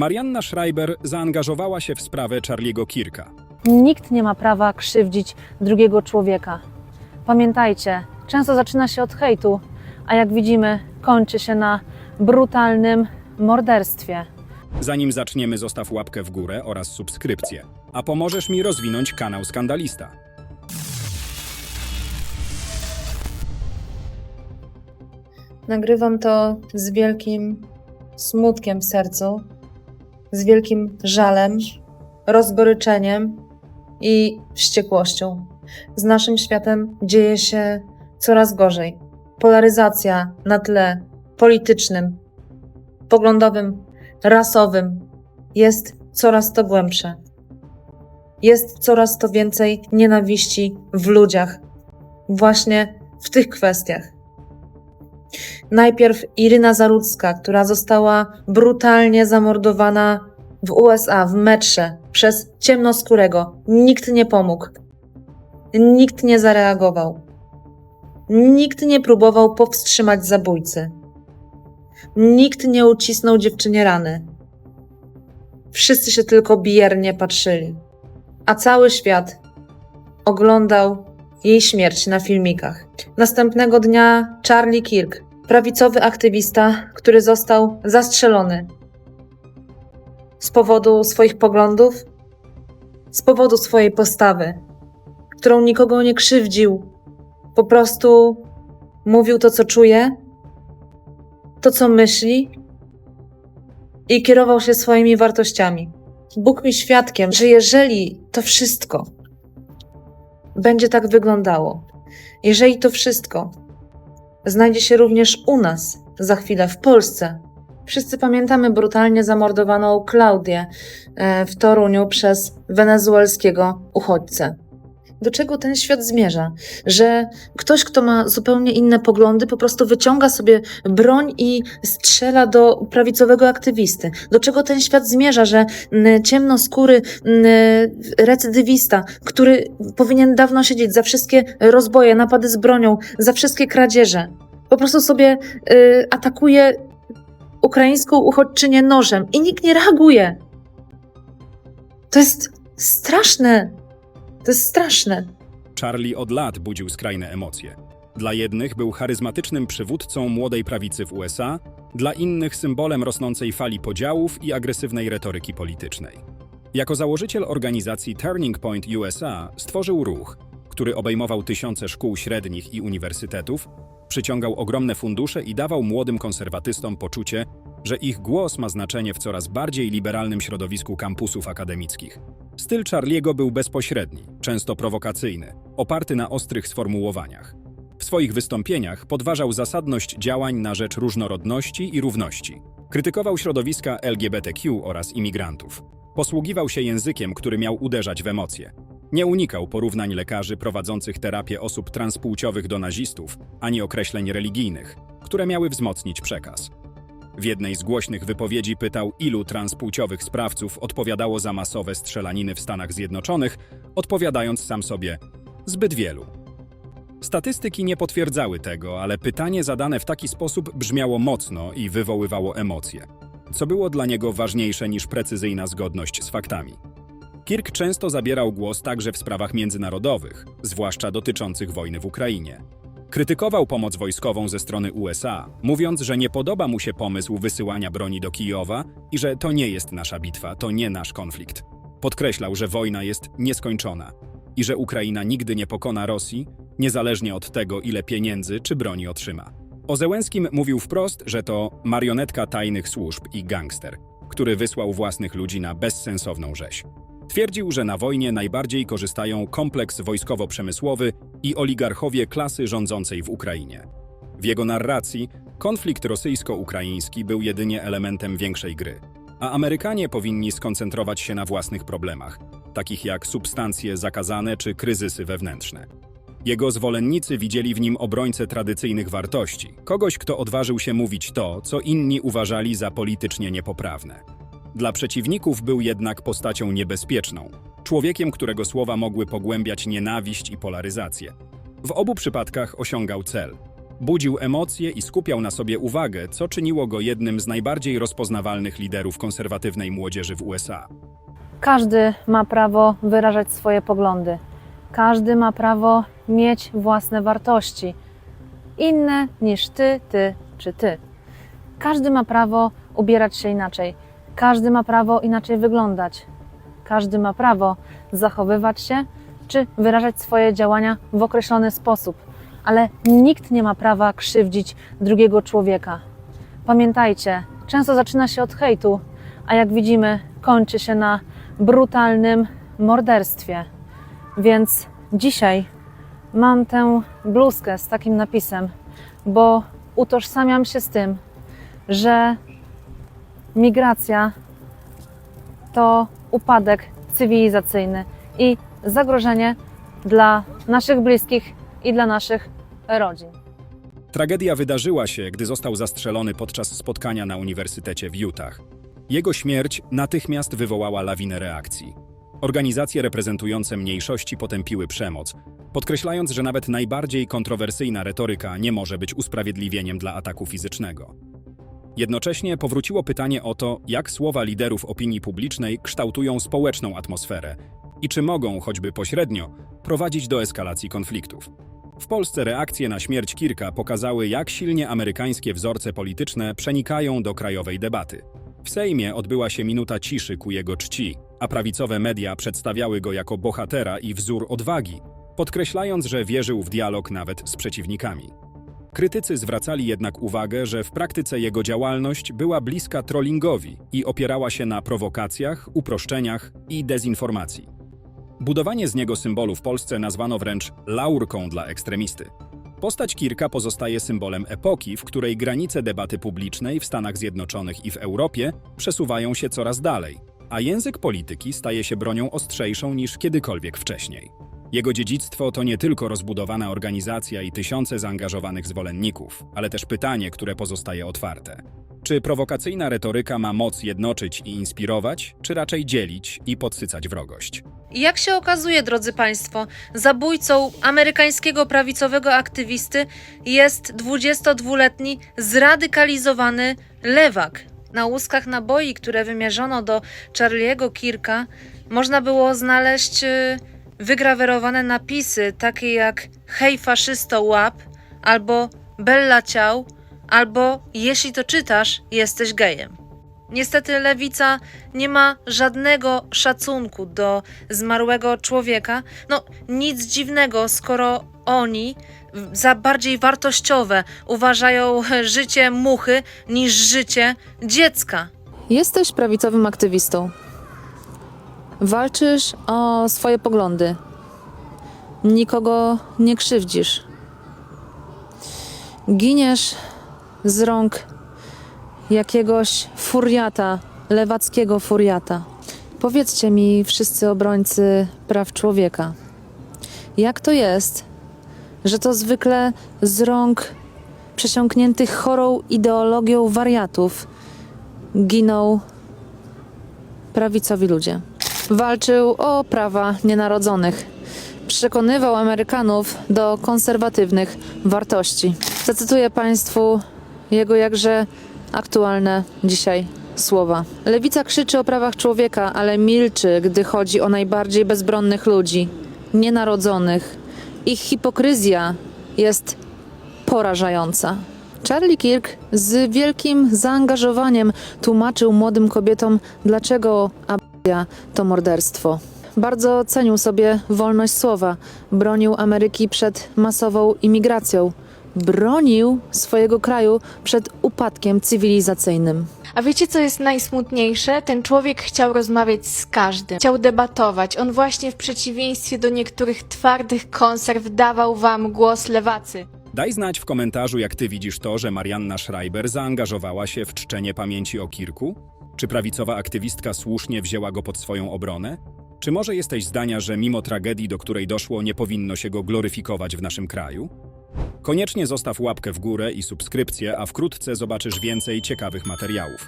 Marianna Schreiber zaangażowała się w sprawę Charliego Kirka. Nikt nie ma prawa krzywdzić drugiego człowieka. Pamiętajcie, często zaczyna się od hejtu, a jak widzimy, kończy się na brutalnym morderstwie. Zanim zaczniemy, zostaw łapkę w górę oraz subskrypcję, a pomożesz mi rozwinąć kanał Skandalista. Nagrywam to z wielkim smutkiem w sercu, z wielkim żalem, rozgoryczeniem i wściekłością. Z naszym światem dzieje się coraz gorzej. Polaryzacja na tle politycznym, poglądowym, rasowym jest coraz to głębsza. Jest coraz to więcej nienawiści w ludziach, właśnie w tych kwestiach. Najpierw Iryna Zarudzka, która została brutalnie zamordowana w USA, w metrze, przez ciemnoskórego. Nikt nie pomógł. Nikt nie zareagował. Nikt nie próbował powstrzymać zabójcy. Nikt nie ucisnął dziewczynie rany. Wszyscy się tylko biernie patrzyli. A cały świat oglądał jej śmierć na filmikach. Następnego dnia Charlie Kirk, prawicowy aktywista, który został zastrzelony z powodu swoich poglądów, z powodu swojej postawy, którą nikogo nie krzywdził, po prostu mówił to, co czuje, to, co myśli i kierował się swoimi wartościami. Bóg mi świadkiem, że jeżeli to wszystko będzie tak wyglądało, jeżeli to wszystko znajdzie się również u nas za chwilę w Polsce. Wszyscy pamiętamy brutalnie zamordowaną Klaudię e, w Toruniu przez wenezuelskiego uchodźcę. Do czego ten świat zmierza? Że ktoś, kto ma zupełnie inne poglądy, po prostu wyciąga sobie broń i strzela do prawicowego aktywisty. Do czego ten świat zmierza? Że mm, ciemnoskóry mm, recydywista, który powinien dawno siedzieć za wszystkie rozboje, napady z bronią, za wszystkie kradzieże, po prostu sobie y, atakuje ukraińską uchodźczynię nożem i nikt nie reaguje. To jest straszne. To jest straszne. Charlie od lat budził skrajne emocje. Dla jednych był charyzmatycznym przywódcą młodej prawicy w USA, dla innych symbolem rosnącej fali podziałów i agresywnej retoryki politycznej. Jako założyciel organizacji Turning Point USA stworzył ruch, który obejmował tysiące szkół średnich i uniwersytetów, przyciągał ogromne fundusze i dawał młodym konserwatystom poczucie, że ich głos ma znaczenie w coraz bardziej liberalnym środowisku kampusów akademickich. Styl Charliego był bezpośredni, często prowokacyjny, oparty na ostrych sformułowaniach. W swoich wystąpieniach podważał zasadność działań na rzecz różnorodności i równości. Krytykował środowiska LGBTQ oraz imigrantów. Posługiwał się językiem, który miał uderzać w emocje. Nie unikał porównań lekarzy prowadzących terapię osób transpłciowych do nazistów, ani określeń religijnych, które miały wzmocnić przekaz. W jednej z głośnych wypowiedzi pytał, ilu transpłciowych sprawców odpowiadało za masowe strzelaniny w Stanach Zjednoczonych, odpowiadając sam sobie zbyt wielu. Statystyki nie potwierdzały tego, ale pytanie zadane w taki sposób brzmiało mocno i wywoływało emocje, co było dla niego ważniejsze niż precyzyjna zgodność z faktami. Kirk często zabierał głos także w sprawach międzynarodowych, zwłaszcza dotyczących wojny w Ukrainie. Krytykował pomoc wojskową ze strony USA, mówiąc, że nie podoba mu się pomysł wysyłania broni do Kijowa i że to nie jest nasza bitwa, to nie nasz konflikt. Podkreślał, że wojna jest nieskończona i że Ukraina nigdy nie pokona Rosji, niezależnie od tego, ile pieniędzy czy broni otrzyma. O mówił wprost, że to marionetka tajnych służb i gangster, który wysłał własnych ludzi na bezsensowną rzeź. Twierdził, że na wojnie najbardziej korzystają kompleks wojskowo-przemysłowy i oligarchowie klasy rządzącej w Ukrainie. W jego narracji konflikt rosyjsko-ukraiński był jedynie elementem większej gry, a Amerykanie powinni skoncentrować się na własnych problemach, takich jak substancje zakazane czy kryzysy wewnętrzne. Jego zwolennicy widzieli w nim obrońcę tradycyjnych wartości, kogoś, kto odważył się mówić to, co inni uważali za politycznie niepoprawne. Dla przeciwników był jednak postacią niebezpieczną, człowiekiem, którego słowa mogły pogłębiać nienawiść i polaryzację. W obu przypadkach osiągał cel. Budził emocje i skupiał na sobie uwagę, co czyniło go jednym z najbardziej rozpoznawalnych liderów konserwatywnej młodzieży w USA. Każdy ma prawo wyrażać swoje poglądy. Każdy ma prawo mieć własne wartości, inne niż ty, ty czy ty. Każdy ma prawo ubierać się inaczej. Każdy ma prawo inaczej wyglądać. Każdy ma prawo zachowywać się czy wyrażać swoje działania w określony sposób, ale nikt nie ma prawa krzywdzić drugiego człowieka. Pamiętajcie, często zaczyna się od hejtu, a jak widzimy, kończy się na brutalnym morderstwie. Więc dzisiaj mam tę bluzkę z takim napisem, bo utożsamiam się z tym, że migracja to upadek cywilizacyjny i zagrożenie dla naszych bliskich i dla naszych rodzin. Tragedia wydarzyła się, gdy został zastrzelony podczas spotkania na uniwersytecie w Utah. Jego śmierć natychmiast wywołała lawinę reakcji. Organizacje reprezentujące mniejszości potępiły przemoc, podkreślając, że nawet najbardziej kontrowersyjna retoryka nie może być usprawiedliwieniem dla ataku fizycznego. Jednocześnie powróciło pytanie o to, jak słowa liderów opinii publicznej kształtują społeczną atmosferę i czy mogą, choćby pośrednio, prowadzić do eskalacji konfliktów. W Polsce reakcje na śmierć Kirka pokazały, jak silnie amerykańskie wzorce polityczne przenikają do krajowej debaty. W Sejmie odbyła się minuta ciszy ku jego czci, a prawicowe media przedstawiały go jako bohatera i wzór odwagi, podkreślając, że wierzył w dialog nawet z przeciwnikami. Krytycy zwracali jednak uwagę, że w praktyce jego działalność była bliska trollingowi i opierała się na prowokacjach, uproszczeniach i dezinformacji. Budowanie z niego symbolu w Polsce nazwano wręcz laurką dla ekstremisty. Postać Kirka pozostaje symbolem epoki, w której granice debaty publicznej w Stanach Zjednoczonych i w Europie przesuwają się coraz dalej, a język polityki staje się bronią ostrzejszą niż kiedykolwiek wcześniej. Jego dziedzictwo to nie tylko rozbudowana organizacja i tysiące zaangażowanych zwolenników, ale też pytanie, które pozostaje otwarte. Czy prowokacyjna retoryka ma moc jednoczyć i inspirować, czy raczej dzielić i podsycać wrogość? Jak się okazuje, drodzy Państwo, zabójcą amerykańskiego prawicowego aktywisty jest 22-letni zradykalizowany lewak. Na łuskach naboi, które wymierzono do Charlie'ego Kirka, można było znaleźć y, wygrawerowane napisy takie jak hej faszysto łap, albo bella ciał, albo jeśli to czytasz, jesteś gejem. Niestety lewica nie ma żadnego szacunku do zmarłego człowieka. No nic dziwnego, skoro oni za bardziej wartościowe uważają życie muchy niż życie dziecka. Jesteś prawicowym aktywistą. Walczysz o swoje poglądy. Nikogo nie krzywdzisz. Giniesz z rąk jakiegoś furiata, lewackiego furiata. Powiedzcie mi, wszyscy obrońcy praw człowieka, jak to jest, że to zwykle z rąk przesiąkniętych chorą ideologią wariatów ginął prawicowi ludzie. Walczył o prawa nienarodzonych. Przekonywał Amerykanów do konserwatywnych wartości. Zacytuję Państwu jego jakże aktualne dzisiaj słowa. Lewica krzyczy o prawach człowieka, ale milczy, gdy chodzi o najbardziej bezbronnych ludzi, nienarodzonych. Ich hipokryzja jest porażająca. Charlie Kirk z wielkim zaangażowaniem tłumaczył młodym kobietom, dlaczego to morderstwo. Bardzo cenił sobie wolność słowa, bronił Ameryki przed masową imigracją, bronił swojego kraju przed upadkiem cywilizacyjnym. A wiecie, co jest najsmutniejsze? Ten człowiek chciał rozmawiać z każdym, chciał debatować. On właśnie w przeciwieństwie do niektórych twardych konserw dawał wam głos lewacy. Daj znać w komentarzu, jak ty widzisz to, że Marianna Schreiber zaangażowała się w czczenie pamięci o Kirku? Czy prawicowa aktywistka słusznie wzięła go pod swoją obronę? Czy może jesteś zdania, że mimo tragedii, do której doszło, nie powinno się go gloryfikować w naszym kraju? Koniecznie zostaw łapkę w górę i subskrypcję, a wkrótce zobaczysz więcej ciekawych materiałów.